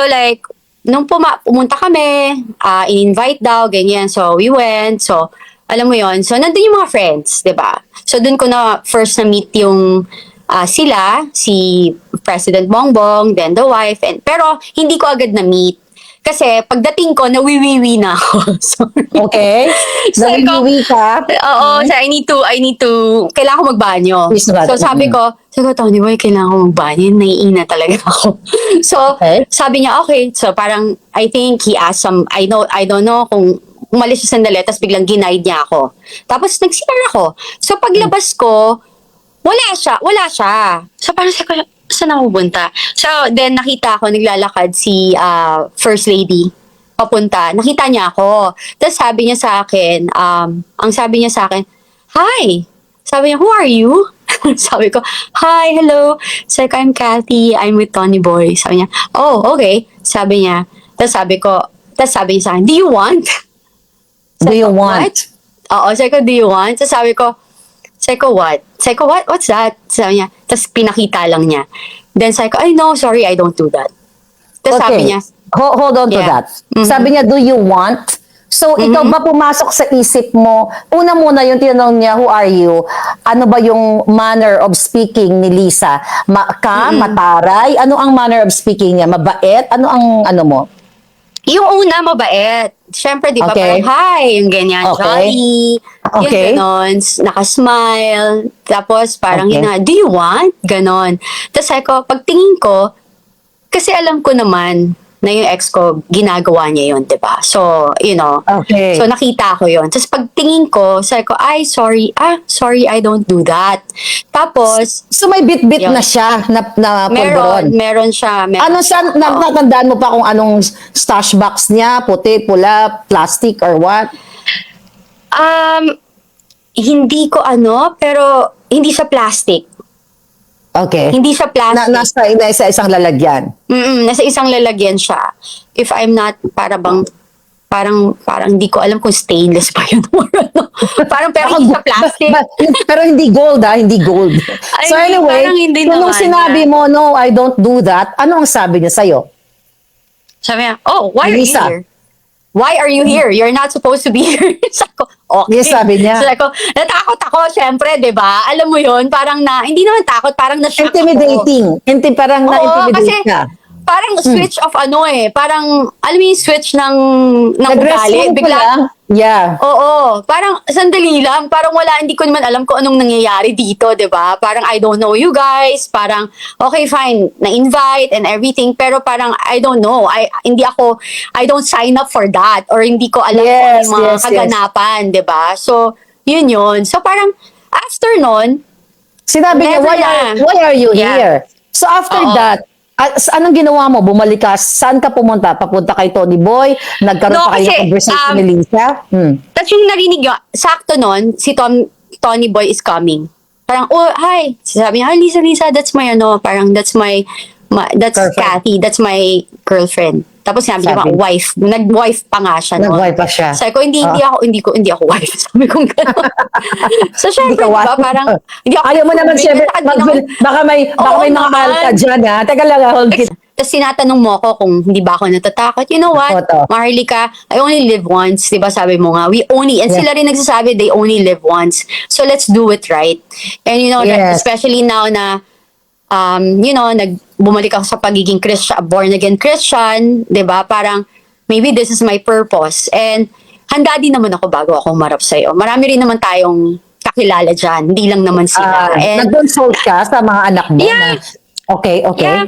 So like, nung puma- pumunta kami, ah, in-invite daw, ganyan. So we went. So, alam mo yon So, nandun yung mga friends, di ba? So, dun ko na first na meet yung ah, sila, si President Bongbong, then the wife. And, pero, hindi ko agad na meet. Kasi, pagdating ko, nawiwiwi na ako. Sorry. Okay? So, Naliliwi ka? Oo, so I need to, I need to, kailangan ko magbanyo. So sabi ko, sabi ko, Tony Boy, kailangan ko magbanyo. Naiina talaga ako. so, Okay. sabi niya, okay. So parang, I think he asked some, I know, I don't know kung umalis siya sandali, tapos biglang ginaid niya ako. Tapos nag-CR ako. So paglabas ko, wala siya, wala siya. So parang sabi ko, saan ako pupunta? So then nakita ko, naglalakad si ah, First Lady papunta. Nakita niya ako. Tapos sabi niya sa akin, um, ang sabi niya sa akin, Hi! Sabi niya, who are you? sabi ko, Hi, hello. Sabi ko, I'm Kathy. I'm with Tony Boy. Sabi niya, oh, okay. Sabi niya, tapos sabi ko, tapos sabi niya sa akin, do you want? Do you ko, want? What? Oo, sabi ko, do you want? Tapos sabi ko, sabi ko, what? Sabi ko, what? What's that? Sabi niya, tapos pinakita lang niya. Then sabi ko, ay no, sorry, I don't do that. Tapos sabi niya, Ho- hold on to Yeah. that. Mhm. Sabi niya, do you want? So, ikaw ba pumasok sa isip mo, una muna yung tinanong niya, who are you? Ano ba yung manner of speaking ni Lisa? Ma ka, mataray? Ano ang manner of speaking niya? Mabait? Ano ang ano mo? Yung una, mabait. Siyempre, di ba, Okay. parang hi, yung ganyan, Okay. jolly. Okay. Yung ganon, nakasmile. Tapos parang Okay. yun na, do you want? Ganon. Tapos sabi ko, pagtingin ko, kasi alam ko naman na yung ex ko, ginagawa niya yun, di ba? So, you know, Okay. so nakita ko yun. Tapos pagtingin ko, sabi ko, ay, sorry, ah, sorry, I don't do that. Tapos, So, may bit-bit Yun. na siya na, na meron, meron siya. Meron Ano siya, na, natandaan mo pa kung anong stash box niya? Puti, pula, plastic, or what? Um, hindi ko ano, pero hindi siya plastic. Okay. Hindi siya Na, plastic. nasa, nasa isang lalagyan. Mm-mm, nasa isang lalagyan siya. If I'm not, para bang, parang, parang hindi ko alam kung stainless pa yun or ano. Parang pero hindi siya plastic. Pero hindi gold ah, hindi gold. Ay, so anyway, parang hindi kung nung sinabi yan. mo, no, I don't do that, ano ang sabi niya sa'yo? Sabi niya, oh, why Lisa. are you here? Why are you here? You're not supposed to be here. sabi ko, okay. Yes, sabi niya. Sabi ko, natakot ako, syempre, di ba? Alam mo yun, parang na, hindi naman takot, parang na-shock ako. Intimidating. Inti, parang na-intimidate kasi ka. Parang switch of ano eh, parang, alam mo yung switch ng, ng Nag-rest ugali. room Bigla. Yeah. Oo, parang sandali lang, parang wala, hindi ko naman alam kung anong nangyayari dito, 'di ba? Parang I don't know you guys, parang okay fine, na-invite and everything, pero parang I don't know. I hindi ako I don't sign up for that or hindi ko alam kung ano Yes, yung mga yes, yes. kaganapan, 'di ba? So, yun yun. So parang after nun, Sinabi niya, Never why are, why are you Yeah. here? So after Oo. that, ah, anong ginawa mo? Bumalik ka? Saan ka pumunta? Papunta kay Tony Boy? Nagkaroon No, pa kayo ng conversation um, ni Lisa? Hmm. Tapos yung narinig yun, sakto nun, si Tom, Tony Boy is coming. Parang, oh, hi. Sabi niya, ah, Lisa, Lisa, that's my, ano, parang, that's my, my that's Girlfriend. Kathy, that's my girlfriend. Tapos niya, Sabi. wife. Nag-wife pa nga siya, no? Nag-wife pa siya. Sabi ko, hindi, hindi Ah. ako, hindi ko, hindi ako wife. Sabi ko, gano'n. so, syempre, Hindi di ba, parang, hindi ako, Ayaw mo naman di mag- baka may, baka may mga mahal ka dyan ha. Teka lang, ah, hold it. Tapos tinatanong mo ako kung hindi ba ako natatakot. You know what? Maharlika, I only live once. Di ba sabi mo nga, we only, and Yeah. sila rin nagsasabi, they only live once. So let's do it right. And you know, Yes. especially now na, um, you know, nag, bumalik ako sa pagiging Christian, born again Christian, di ba? Parang, maybe this is my purpose. And handa din naman ako bago ako marap sa'yo. Marami rin naman tayong kakilala dyan. Hindi lang naman sila. Ah, And- nag-consult ka sa mga anak mo? Yeah. Na, okay, okay. Yeah.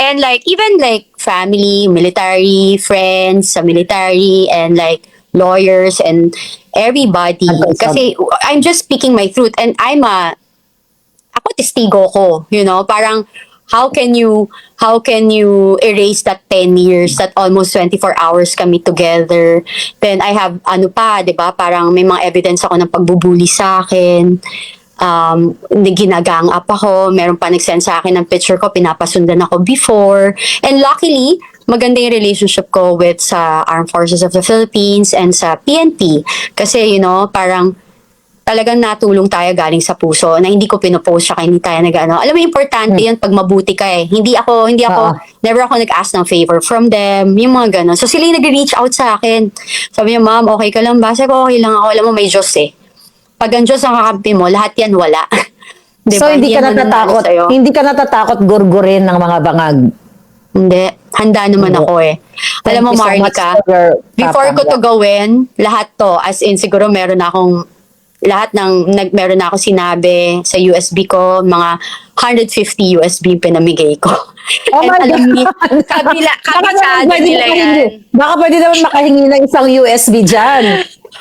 And like even like family, military, friends sa military and like lawyers and everybody. Kasi I'm just speaking my truth and I'm a ako testigo ko, you know, parang how can you how can you erase that 10 years that almost 24 hours kami together? Then I have ano pa 'di ba? Parang may mga evidence ako ng pagbubuli sa akin. Um, ginagang up ako, meron pa nag-send sa akin ng picture ko, pinapasundan ako before. And luckily, maganda yung relationship ko with sa Armed Forces of the Philippines and sa PNP. Kasi, you know, parang talagang natulong tayo galing sa puso na hindi ko pinopost siya kaya hindi tayo nag-ano. Alam mo, importante yan pag mabuti ka eh. Hindi ako, hindi ako, Oo. never ako nag-ask ng favor from them, yung mga gano'n. So sila yung nag-reach out sa akin. Sabi niya, ma'am, okay ka lang ba? Sabi ko, okay lang ako. Alam mo, may Diyos eh. Pag ang Diyos ang kakampi mo, lahat yan wala. Di so hindi ka yan mananalo natatakot, hindi ka natatakot gurgurin ng mga bangag. Hindi. Handa naman ako eh. Alam mo, Thank so Marnica, before ko to gawin, lahat to, as in siguro meron akong, lahat ng, nag, meron na ako sinabi sa USB ko, mga 150 USB pinamigay ko. Oh And my alam God! niyo, kabila, Baka kabisado pwede nila makahingi- yan. Baka pwede naman makahingi ng isang USB dyan.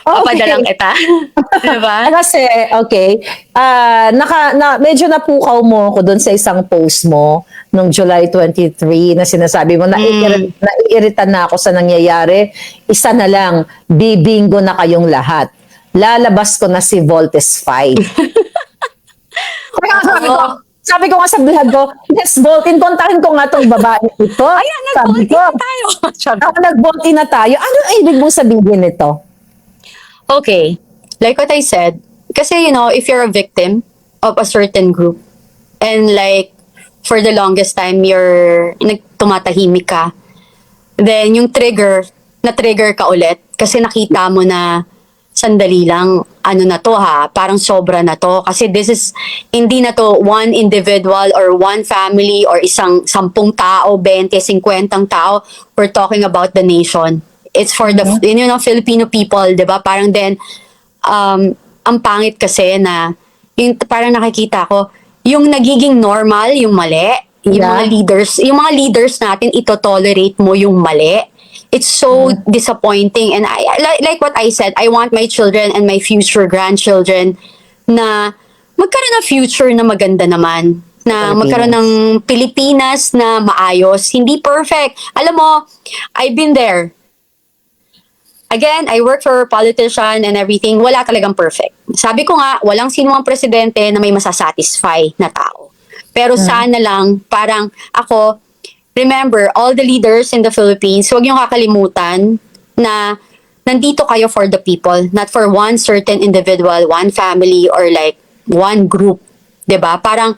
Papadalang kita. diba? Kasi, okay, ah naka, na, medyo napukaw mo ko doon sa isang post mo nung July 23 na sinasabi mo, naiirit, naiiritan na ako sa nangyayari. Isa na lang, bibingo na kayong lahat. Lalabas ko na si Voltes 5. Kaya sabi ko, sabi ko nga sa vlog ko, let's vote in. Kontakin ko nga tong babae ito. Ayan, ko, na tayo. Ako nag-vote na tayo. Ano ang ibig mong sabihin nito? Okay. Like what I said, kasi you know, if you're a victim of a certain group and like for the longest time you're nagtumatahimik ka, then yung trigger, na-trigger ka ulit kasi nakita mo na sandali lang, ano na to ha, parang sobra na to. Kasi this is, hindi na to one individual or one family or isang sampung tao, 20, 50 tao. We're talking about the nation. It's for the, you know, Filipino people, di ba? Parang then, um, ang pangit kasi na, yung parang nakikita ko, yung nagiging normal, yung mali, yung Yeah. mga leaders, yung mga leaders natin, ito tolerate mo yung mali. It's so disappointing and I like, like what I said, I want my children and my future grandchildren na magkaroon ng future na maganda naman. Na Pilipinas. magkaroon ng Pilipinas na maayos. Hindi perfect. Alam mo, I've been there. Again, I work for a politician and everything. Wala talagang perfect. Sabi ko nga, walang sinumang presidente na may masasatisfy na tao. Pero sana lang, parang ako, remember, all the leaders in the Philippines, huwag niyong kakalimutan na nandito kayo for the people, not for one certain individual, one family, or like one group. ba? Parang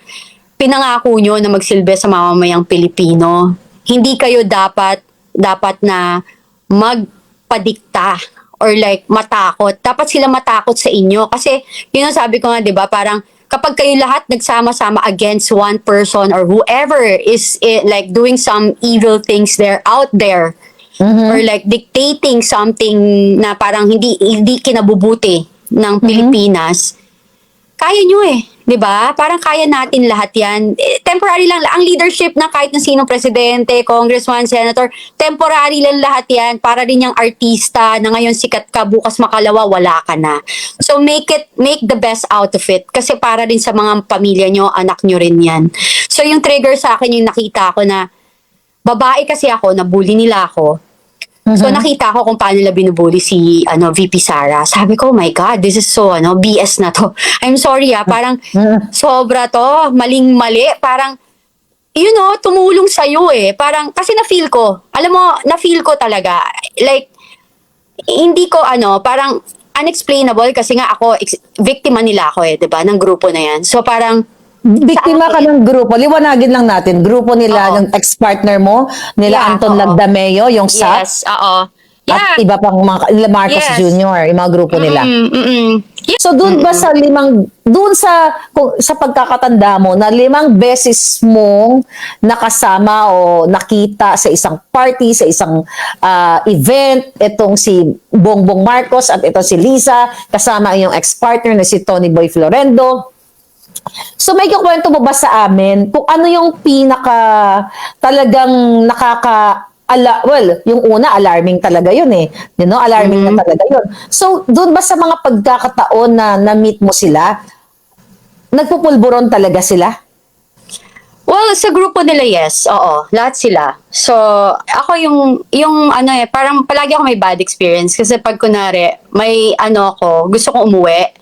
pinangako nyo na magsilbi sa mamamayang Pilipino. Hindi kayo dapat dapat na magpadikta or like matakot. Dapat sila matakot sa inyo kasi yun ang sabi ko nga 'di ba, parang kapag kayo lahat nagsama-sama against one person or whoever is eh, like doing some evil things there out there or like dictating something na parang hindi hindi kinabubuti ng Pilipinas kaya nyo eh. 'Di ba? Parang kaya natin lahat yan. Eh, temporary lang. Ang leadership na kahit na sinong presidente, congressman, senator, temporary lang lahat yan. Para rin yung artista na ngayon sikat ka, bukas makalawa, wala ka na. So make it, make the best out of it. Kasi para rin sa mga pamilya nyo, anak nyo rin yan. So yung trigger sa akin, yung nakita ko na, babae kasi ako, nabully nila ako. So nakita ko kung paano nila binubuli si ano VP Sara. Sabi ko, oh my God, this is so ano BS na to. I'm sorry ah, parang sobra to, maling mali, parang you know, tumulong sa eh. Parang kasi na-feel ko. Alam mo, na-feel ko talaga. Like hindi ko ano, parang unexplainable kasi nga ako ex- biktima nila ako eh, 'di ba, ng grupo na 'yan. So parang Biktima ka ng grupo. Liwanagin lang natin. Grupo nila, Oo. ng ex-partner mo, nila Yeah, Anton oo. Lagdameo, yung SAP, yes, oo. at Yeah. iba pang mga, Marcos Yes. Jr., yung mga grupo nila. Mm, mm, mm. Yeah. So doon ba sa limang doon sa kung, sa pagkakatanda mo na limang beses mong nakasama o nakita sa isang party, sa isang ah, event itong si Bongbong Marcos at ito si Lisa kasama yung ex-partner na si Tony Boy Florendo. So may kukwento mo ba sa amin kung ano yung pinaka talagang nakaka ala, well, yung una alarming talaga yun eh. You know, alarming na talaga yun. So doon ba sa mga pagkakataon na na-meet mo sila, nagpupulburon talaga sila? Well, sa grupo nila, yes. Oo, lahat sila. So, ako yung, yung ano eh, parang palagi ako may bad experience. Kasi pag kunwari, may ano ako, gusto kong umuwi.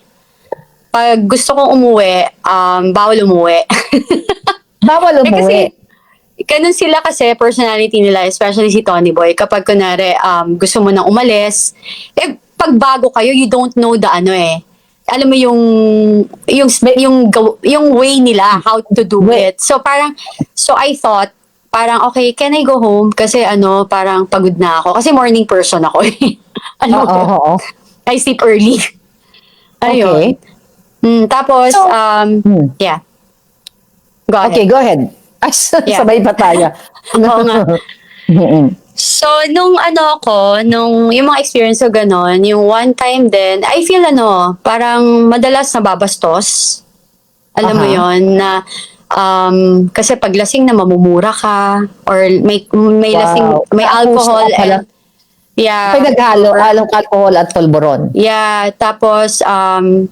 Pag gusto kong umuwi, um, bawal umuwi. Bawal Eh, kasi, umuwi. ganun sila kasi, personality nila, especially si Tony Boy, kapag kunwari, um, gusto mo nang umalis, eh, pag bago kayo, you don't know the ano eh. alam mo yung yung yung gaw- yung way nila how to do Way. it. So parang so I thought parang okay, can I go home kasi ano, parang pagod na ako kasi morning person ako. eh. ano, Oo, oo, oo. I sleep early. Okay. Mm, tapos So- um Hmm. yeah. Go ahead. Okay, go ahead. Ay, Yeah. sabay pa tayo. Oo nga. So, nung ano ko, nung yung mga experience ko ganon, yung one time din, I feel ano, parang madalas nababastos. Alam mo Aha. yon na um, kasi pag lasing na mamumura ka or may may Wow. lasing may Tapos alcohol and yeah Pinaghalo, halong alcohol at pulburon. Yeah, tapos um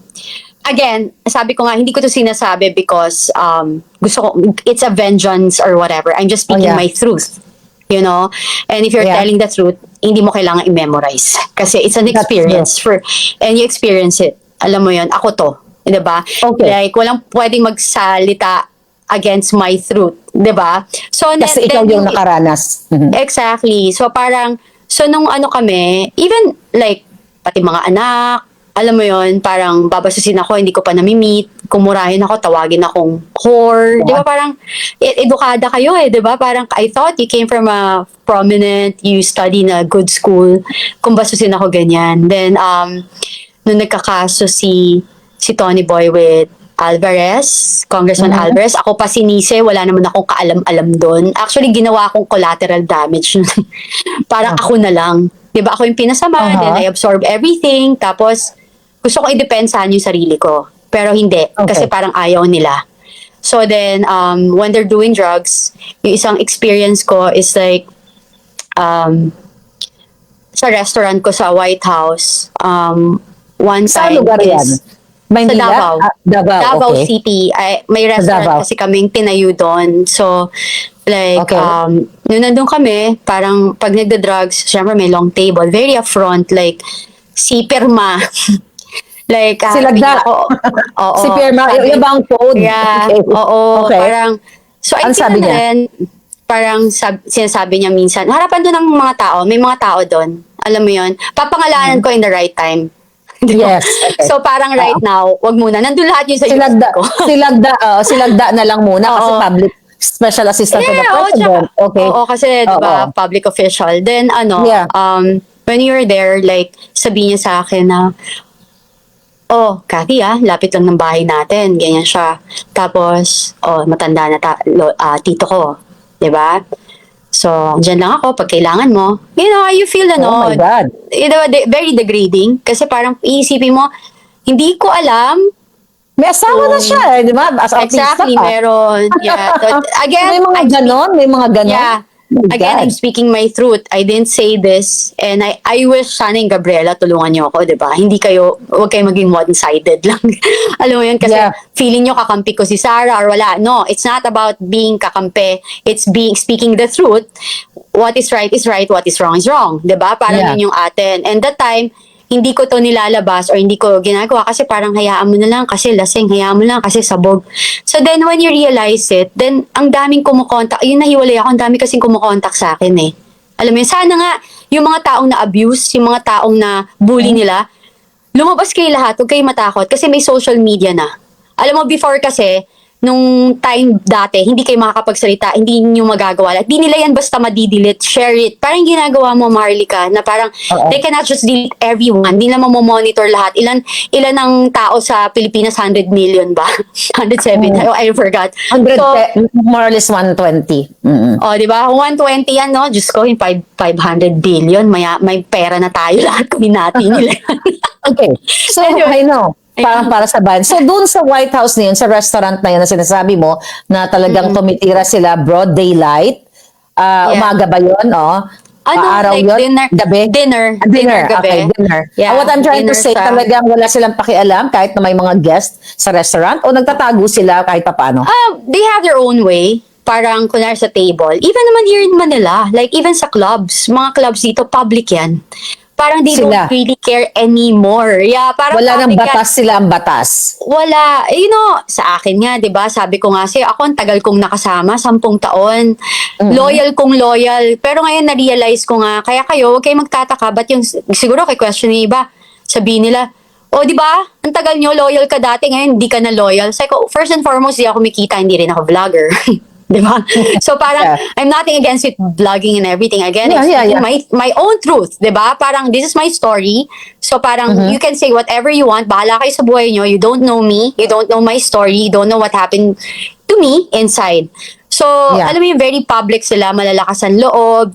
again, sabi ko nga hindi ko to sinasabi because um gusto ko it's a vengeance or whatever. I'm just speaking Oh, yeah. my truth. You know? And if you're Yeah. telling the truth, hindi mo kailangan i-memorize kasi it's an experience for and you experience it. Alam mo 'yon, ako to, 'di ba? Okay. Like walang pwedeng magsalita against my truth, 'di ba? So Kasi then- ikaw then yung nakaranas. Exactly. So parang, so nung ano kami, even like, pati mga anak, alam mo yon parang babasusin ako, hindi ko pa nami-meet, kumurahin ako, tawagin akong whore. Di ba parang, e- edukada kayo eh, di ba? Parang, I thought you came from a prominent, you study in a good school, kung basusin ako ganyan. Then, um, nung nagkakaso si, si Tony Boy with Alvarez, Congressman Mhm. Alvarez. Ako pa sinise, wala naman akong kaalam-alam doon. Actually, ginawa akong collateral damage. Parang ako na lang. Di ba? Ako yung pinasama, Aha. then I absorb everything. Tapos, gusto ko i-depensahan yung sarili ko. Pero hindi. Okay. Kasi parang ayaw nila. So then, um, when they're doing drugs, yung isang experience ko is like, um, sa restaurant ko sa White House, um, one Saan time lugar yan? is Maynila? sa Davao. Ah, Davao, Davao okay. City. Ay, may restaurant kasi kaming tinayo doon. So, like, Okay. um, nung nandun kami, parang pag nagda-drugs, syempre may long table, very upfront, like, si Perma. like, Si Lagda. ako. Oo. si Pierma, sabi- yung ibang code. Yeah, Okay. oo. Okay. Parang, so I Ano think sabi ano niya? rin, parang sab- sinasabi niya minsan, harapan doon ng mga tao, may mga tao doon. Alam mo yon Papangalanan ko in the right time. Yes, okay. So parang right now, wag muna. Nandun lahat yun sa si Lagda, isip ko. si Lagda, oh, si Lagda na lang muna kasi public special assistant to the Yeah, president. tsaka- okay. Oo, kasi, di ba, public official. Then, ano, Yeah. um, when you're there, like, sabihin niya sa akin na, oh, Kathy ah, lapit lang ng bahay natin. Ganyan siya. Tapos, oh, matanda na ta- lo- ah, tito ko. Ba? So, dyan lang ako pag kailangan mo. You know, you feel, ano, oh my God. you know, de- very degrading. Kasi parang iisipin mo, hindi ko alam May asawa na siya, eh, di ba? As artista exactly ka. meron. Yeah. So, again, may mga I- ganon, may mga ganon. Yeah. My Again, God. I'm speaking my truth. I didn't say this. And I I wish sana yung Gabriela tulungan niyo ako, di ba? Hindi kayo, huwag kayo maging one-sided lang. Alam mo yun, kasi Yeah. feeling nyo kakampi ko si Sarah or wala. No, it's not about being kakampi. It's being, speaking the truth. What is right is right, what is wrong is wrong. Di ba? Parang Yeah. yun yung atin. And that time, hindi ko to nilalabas or hindi ko ginagawa kasi parang hayaan mo na lang kasi lasing, hayaan mo lang kasi sabog. So then when you realize it, then ang daming kumukontak, yun nahiwalay ako, ang dami kasing kumukontak sa akin eh. Alam mo yun, sana nga yung mga taong na-abuse, yung mga taong na bully nila, lumabas kayo lahat, huwag kayo matakot kasi may social media na. Alam mo, before kasi, nung time dati, hindi kayo makakapagsalita, hindi nyo magagawa. Like, di nila yan basta madidelete, share it. Parang ginagawa mo, Marlica, na parang Oo. they cannot just delete everyone. Hindi naman mo monitor lahat. Ilan ilan ang tao sa Pilipinas? 100 million ba? 107. Mm. Oh, I forgot. 100, So, more or less 120. Mm-mm. Oh, di ba? Kung 120 yan, no? Diyos ko, yung five- 500 billion. Maya, may pera na tayo lahat. Kunin natin nila. Okay. So, Anyway. I know. Parang para sa bayan. So, doon sa White House na yun, sa restaurant na yun na sinasabi mo, na talagang tumitira sila broad daylight, ah, Yeah. umaga ba yun? Oh? Ano, araw like yun? dinner, Gabi? dinner, Ah, dinner, gabi. okay, dinner. Yeah, Ah, what I'm trying to dinner say, siya. talagang wala silang pakialam kahit na may mga guest sa restaurant o nagtatago sila kahit pa paano? Ah, they have their own way. Parang kunwari sa table. Even naman here in Manila, like even sa clubs, mga clubs dito, public yan. Parang they Sila. don't really care anymore. Yeah, parang Wala ng public yan. batas sila ang batas. Wala. Eh, You know, sa akin nga, di ba? Sabi ko nga sa'yo, ako ang tagal kong nakasama, sampung taon. Loyal kong loyal. Pero ngayon, na-realize ko nga, kaya kayo, huwag kayo magtataka. Ba't yung, siguro kay question ni iba, sabihin nila, O, di ba? Ang tagal nyo, loyal ka dati, ngayon hindi ka na loyal. Sabi ko, first and foremost, di ako kumikita, hindi rin ako vlogger. di ba? So parang, Yeah. I'm nothing against with vlogging and everything. Again, Yeah, it's yeah, yeah. my my own truth, di ba? Parang, this is my story. So parang, Mm-hmm. you can say whatever you want. Bahala kayo sa buhay nyo. You don't know me. You don't know my story. You don't know what happened to me inside. So, Yeah. alam mo yung very public sila, malalakas ang loob,